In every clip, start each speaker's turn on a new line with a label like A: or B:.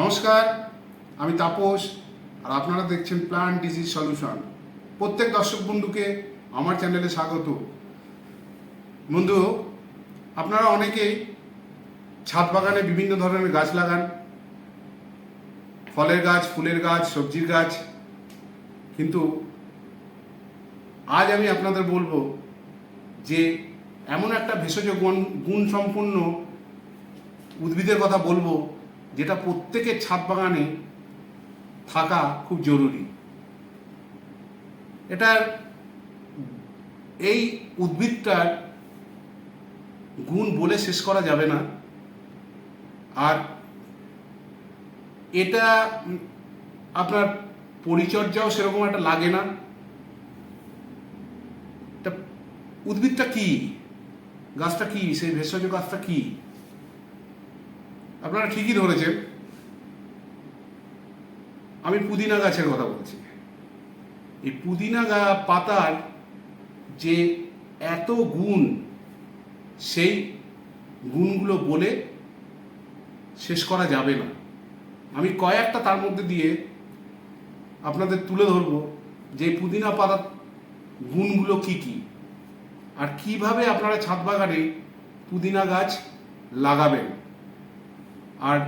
A: নমস্কার, আমি তাপস, আর আপনারা দেখছেন প্লান্ট ডিজিজ সলিউশন প্রত্যেক দর্শক বন্ধুকে আমার চ্যানেলে স্বাগত। বন্ধু, আপনারা অনেকেই ছাদ বাগানে বিভিন্ন ধরনের গাছ লাগান। ফলের গাছ, ফুলের গাছ, সবজির গাছ। কিন্তু আজ আমি আপনাদের বলব যে এমন একটা ভেষজ গুণ গুণ সম্পন্ন উদ্ভিদের কথা বলব যেটা প্রত্যেকের ছাদ বাগানে থাকা খুব জরুরি। এটার এই উদ্ভিদটার গুণ বলে শেষ করা যাবে না। আর এটা আপনার পরিচর্যাও সেরকম একটা লাগে না। উদ্ভিদটা কি? গাছটা কি? সেই ভেষজ গাছটা কি? আপনারা ঠিকই ধরেছেন। আমি পুদিনা গাছের কথা বলছি। এই পুদিনা গা পাতার যে এত গুণ, সেই গুণগুলো বলে শেষ করা যাবে না। আমি কয়েকটা তার মধ্যে দিয়ে আপনাদের তুলে ধরবো যে পুদিনা পাতার গুণগুলো কি কি, আর কীভাবে আপনারা ছাদ বাগানে পুদিনা গাছ লাগাবেন। আর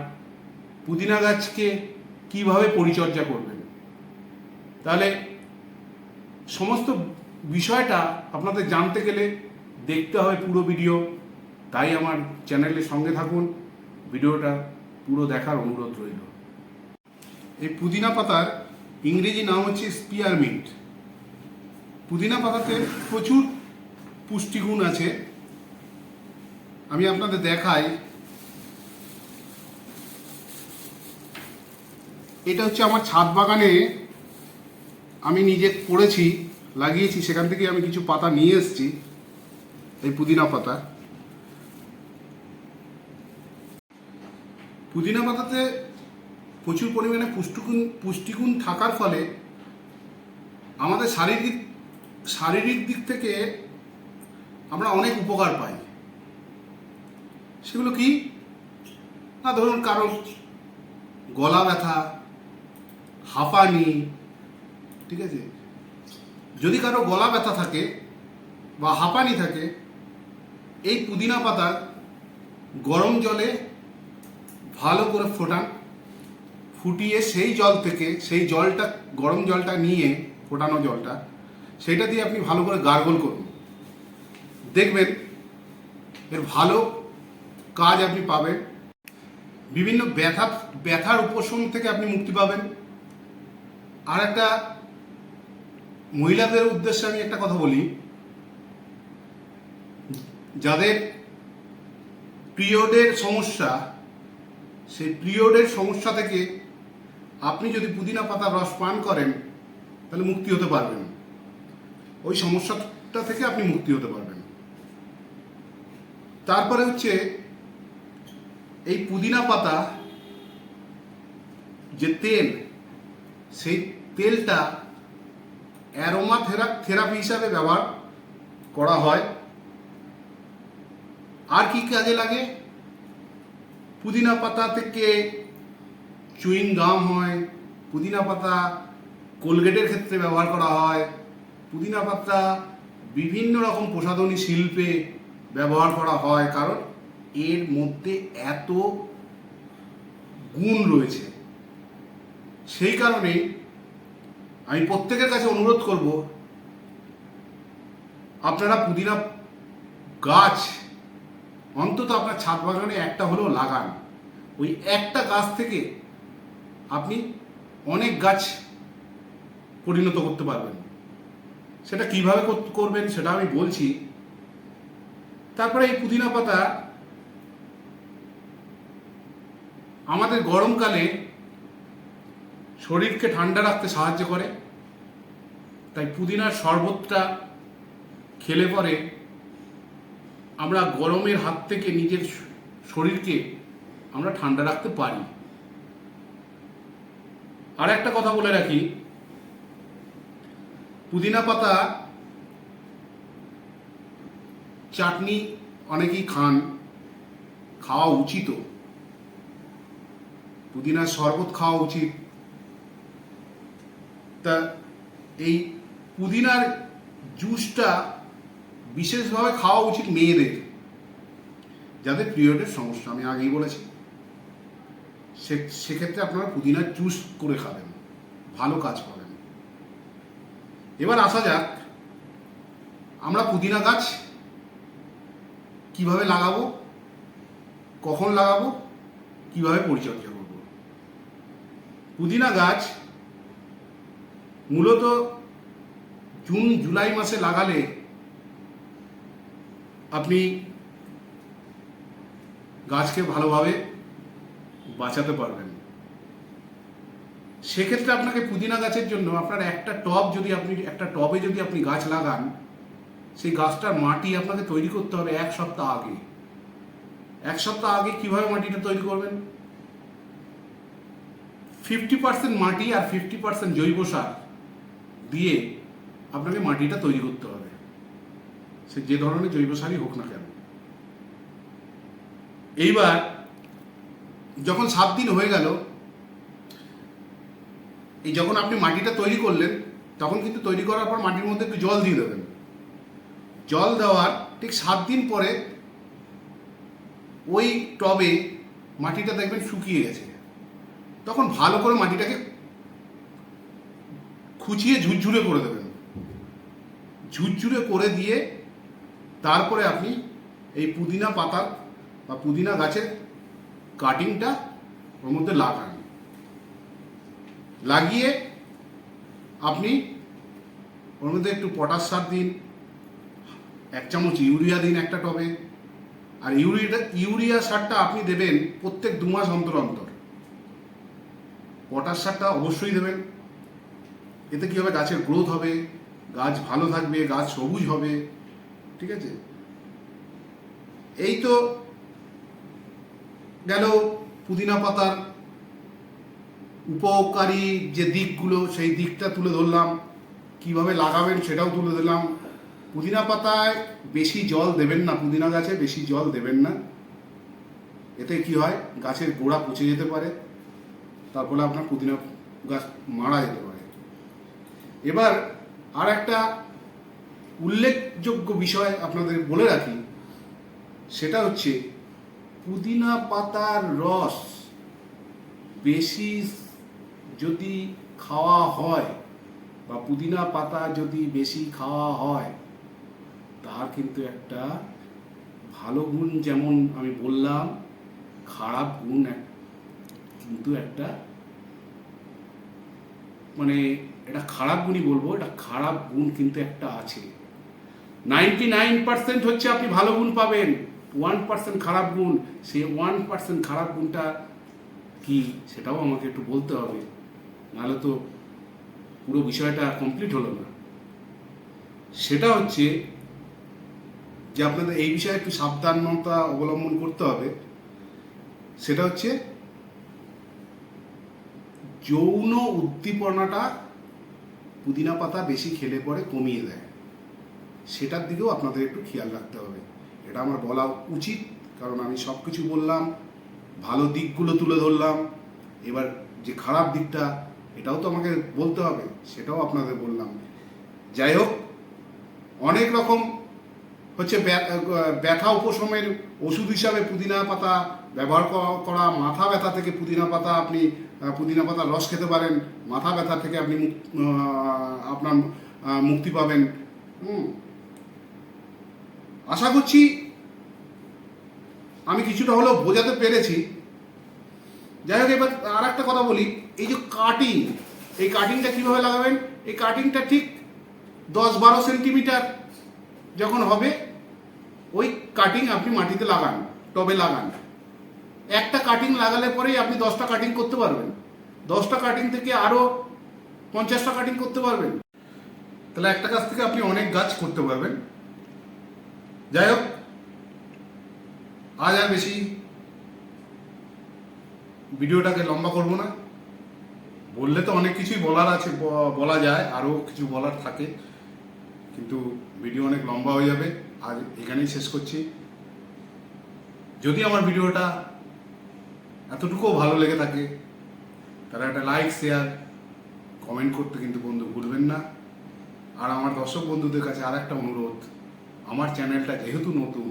A: পুদিনা গাছকে কীভাবে পরিচর্যা করবেন? তাহলে সমস্ত বিষয়টা আপনাদের জানতে গেলে দেখতে হবে পুরো ভিডিও। তাই আমার চ্যানেলে সঙ্গে থাকুন। ভিডিওটা পুরো দেখার অনুরোধ রইল। এই পুদিনা পাতার ইংরেজি নাম হচ্ছে স্পিয়ারমিন্ট পুদিনা পাতাতে প্রচুর পুষ্টিগুণ আছে। আমি আপনাদের দেখাই এটা হচ্ছে আমার ছাদ বাগানে আমি নিজে করেছি, লাগিয়েছি, সেখান থেকে আমি কিছু পাতা নিয়ে এসেছি, এই পুদিনা পাতা। পুদিনা পাতাতে প্রচুর পরিমাণে পুষ্টিগুণ পুষ্টিগুণ থাকার ফলে আমাদের শারীরিক শারীরিক দিক থেকে আমরা অনেক উপকার পাই। সেগুলো কি? না, ধরুন কারও গলা ব্যথা হাঁপানি, ঠিক আছে? যদি কারও গলা ব্যথা থাকে বা হাঁপানি থাকে, এই পুদিনা পাতা গরম জলে ভালো করে ফোটান, ফুটিয়ে সেই জল থেকে, সেই জলটা, গরম জলটা নিয়ে ফোটানো জলটা, সেটা দিয়ে আপনি ভালো করে গার্গল করুন। দেখবেন এর ভালো কাজ আপনি পাবেন। বিভিন্ন ব্যথা, ব্যথার উপশম থেকে আপনি মুক্তি পাবেন। আর একটা মহিলাদের উদ্দেশ্যে আমি একটা কথা বলি। যাদের পিরিয়ডের সমস্যা, সেই পিরিয়ডের সমস্যা থেকে আপনি যদি পুদিনা পাতার রস পান করেন, তাহলে মুক্তি হতে পারবেন। ওই সমস্যাটা থেকে আপনি মুক্তি হতে পারবেন। তারপরে হচ্ছে, এই পুদিনা পাতা, যে তেল সেই তেলটা অ্যারোমা থেরা থেরাপি হিসাবে ব্যবহার করা হয়। আর কি কাজে লাগে? পুদিনা পাতা থেকে চুইং গাম হয়, পুদিনা পাতা কোলগেটের ক্ষেত্রে ব্যবহার করা হয়, পুদিনা পাতা বিভিন্ন রকম প্রসাধনী শিল্পে ব্যবহার করা হয়, কারণ এর মধ্যে এত গুণ রয়েছে। সেই কারণে আমি প্রত্যেকের কাছে অনুরোধ করব, আপনারা পুদিনা গাছ, অন্তত আপনার ছাদ বাগানে একটা হলেও লাগান। ওই একটা গাছ থেকে আপনি অনেক গাছ পরিণত করতে পারবেন। সেটা কীভাবে করবেন সেটা আমি বলছি। তারপরে এই পুদিনা পাতা আমাদের গরমকালে শরীরকে ঠান্ডা রাখতে সাহায্য করে। তাই পুদিনার শরবতটা খেলে পরে আমরা গরমের হাত থেকে নিজের শরীরকে আমরা ঠান্ডা রাখতে পারি। আর একটা কথা বলে রাখি, পুদিনা পাতা চাটনি অনেকেই খান, খাওয়া উচিত। পুদিনার শরবত খাওয়া উচিত। তা এই পুদিনার জুসটা বিশেষভাবে খাওয়া উচিত মেয়েদের। যাদের পিরিয়ডের সমস্যা, আমি আগেই বলেছি। সে, সেক্ষেত্রে আপনারা পুদিনার জুস করে খাবেন। ভালো কাজ পাবেন এবার আসা যাক, আমরা পুদিনা গাছ কীভাবে লাগাবো, কখন লাগাবো, কীভাবে পরিচর্যা করব। পুদিনা গাছ মূলত জুন, জুলাই মাসে লাগালে আপনি গাছকে ভালোভাবে বাঁচাতে পারবেন। সেক্ষেত্রে আপনাকে পুদিনা গাছের জন্য আপনার একটা টব যদি আপনি, একটা টবে যদি আপনি গাছ লাগান, সেই গাছটার মাটি আপনাকে তৈরি করতে হবে এক সপ্তাহ আগে। এক সপ্তাহ আগে কীভাবে মাটিটা তৈরি করবেন? ফিফটি পার্সেন্ট মাটি আর ফিফটি পার্সেন্ট জৈব সার। দিয়ে আপনাকে মাটিটা তৈরি করতে হবে। সে যে ধরনের জৈব সারই হোক না কেন। এইবার যখন সাত দিন হয়ে গেল, এই যখন আপনি মাটিটা তৈরি করলেন, তখন কিন্তু তৈরি করার পর মাটির মধ্যে একটু জল দিয়ে দেবেন। জল দেওয়ার ঠিক সাত দিন পরে ওই টবে মাটিটা দেখবেন শুকিয়ে গেছে। তখন ভালো করে মাটিটাকে খুঁচিয়ে ঝুরঝুরে করে দেবেন। ঝুরঝুরে করে দিয়ে তারপরে আপনি এই পুদিনা পাতার বা পুদিনা গাছের কাটিংটা ওর মধ্যে লাগান। লাগিয়ে আপনি ওর মধ্যে একটু পটাশ সার দিন, এক চামচ ইউরিয়া দিন একটা টবে। আর ইউরিয়া ইউরিয়া সারটা আপনি দেবেন প্রত্যেক দু মাস অন্তর অন্তর। পটাশ সারটা অবশ্যই দেবেন। এতে কী হবে? গাছের গ্রোথ হবে, গাছ ভালো থাকবে, গাছ সবুজ হবে, ঠিক আছে? এই তো গেল পুদিনা পাতার উপকারী যে দিকগুলো, সেই দিকটা তুলে ধরলাম। কীভাবে লাগাবেন সেটাও তুলে ধরলাম। পুদিনা পাতায় বেশি জল দেবেন না, পুদিনা গাছে বেশি জল দেবেন না। এতে কি হয়? গাছের গোড়া পচে যেতে পারে। তারপরে আপনার পুদিনা গাছ মারা যেতে এবার আর একটা উল্লেখযোগ্য বিষয় আপনাদের বলে রাখি, সেটা হচ্ছে পুদিনা পাতার রস বেশি যদি খাওয়া হয় বা পুদিনা পাতা যদি বেশি খাওয়া হয়, তার কিন্তু একটা ভালো গুণ যেমন আমি বললাম, খারাপ গুণ কিন্তু একটা মানে এটা খারাপ গুণই বলব, এটা খারাপ গুণ কিন্তু একটা আছে। নাইনটি নাইন পার্সেন্ট হচ্ছে আপনি ভালো গুণ পাবেন ওয়ান পার্সেন্ট খারাপ গুণ, সেই ওয়ান পার্সেন্ট খারাপ গুণটা কি সেটাও আমাকে একটু বলতে হবে, নাহলে তো পুরো বিষয়টা কমপ্লিট হলো না। সেটা হচ্ছে যে আপনাদের এই বিষয়ে একটু সাবধানতা অবলম্বন করতে হবে, সেটা হচ্ছে যৌন উদ্দীপনাটা পুদিনা পাতা বেশি খেলে পরে কমিয়ে দেয়। সেটার দিকেও আপনাদের একটু খেয়াল রাখতে হবে। এটা আমার বলা উচিত, কারণ আমি সব কিছু বললাম, ভালো দিকগুলো তুলে ধরলাম। এবার যে খারাপ দিকটা, এটাও তো আমাকে বলতে হবে, সেটাও আপনাদের বললাম। যাই হোক, অনেক রকম হচ্ছে ব্যা- ব্যথা উপশমের ওষুধ হিসাবে পুদিনা পাতা ব্যবহার করা- মাথা ব্যথা থেকে পুদিনা পাতা আপনি পুদিনা পাতার রস খেতে পারেন, মাথা ব্যথা থেকে আপনি আপনার মুক্তি পাবেন। আশা করছি আমি কিছুটা হলেও বোঝাতে পেরেছি। যাই হোক, এবার আর একটা কথা বলি। এই যে কাটিং এই কাটিংটা কীভাবে লাগাবেন? এই কাটিংটা ঠিক দশ বারো সেন্টিমিটার যখন হবে, ওই কাটিং আপনি মাটিতে লাগান, টবে লাগান। একটা কাটিং লাগালে পরেই আপনি দশটা কাটিং করতে পারবেন। দশটা কাটিং থেকে আরও পঞ্চাশটা কাটিং করতে পারবেন। তাহলে একটা গাছ থেকে আপনি অনেক গাছ করতে পারবেন। যাই হোক, আজ আর বেশি ভিডিওটাকে লম্বা করব না। বললে তো অনেক কিছুই বলার আছে বলা যায় আরও কিছু বলার থাকে। কিন্তু ভিডিও অনেক লম্বা হয়ে যাবে। আজ এখানেই শেষ করছি। যদি আমার ভিডিওটা এতটুকুও ভালো লেগে থাকে, তারা একটা লাইক শেয়ার কমেন্ট করতে কিন্তু বন্ধু ভুলবেন না। আর আমার দর্শক বন্ধুদের কাছে আর একটা অনুরোধ, আমার চ্যানেলটা যেহেতু নতুন,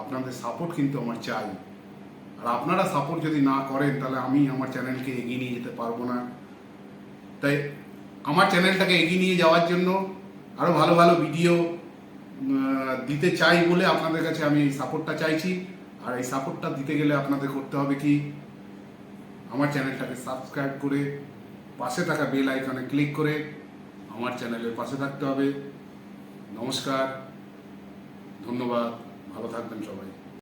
A: আপনাদের সাপোর্ট কিন্তু আমার চাই। আর আপনারা সাপোর্ট যদি না করেন, তাহলে আমি আমার চ্যানেলকে এগিয়ে নিয়ে যেতে পারব না। তাই আমার চ্যানেলটাকে এগিয়ে নিয়ে যাওয়ার জন্য আরও ভালো ভালো ভিডিও দিতে চাই বলে আপনাদের কাছে আমি এই সাপোর্টটা চাইছি। আর এই সাপোর্টটা দিতে গেলে আপনাদের করতে হবে কি? আমার চ্যানেলটাকে সাবস্ক্রাইব করে পাশে থাকা বেল আইকনে ক্লিক করে আমার চ্যানেলের পাশে থাকতে হবে। নমস্কার। ধন্যবাদ। ভালো থাকবেন সবাই।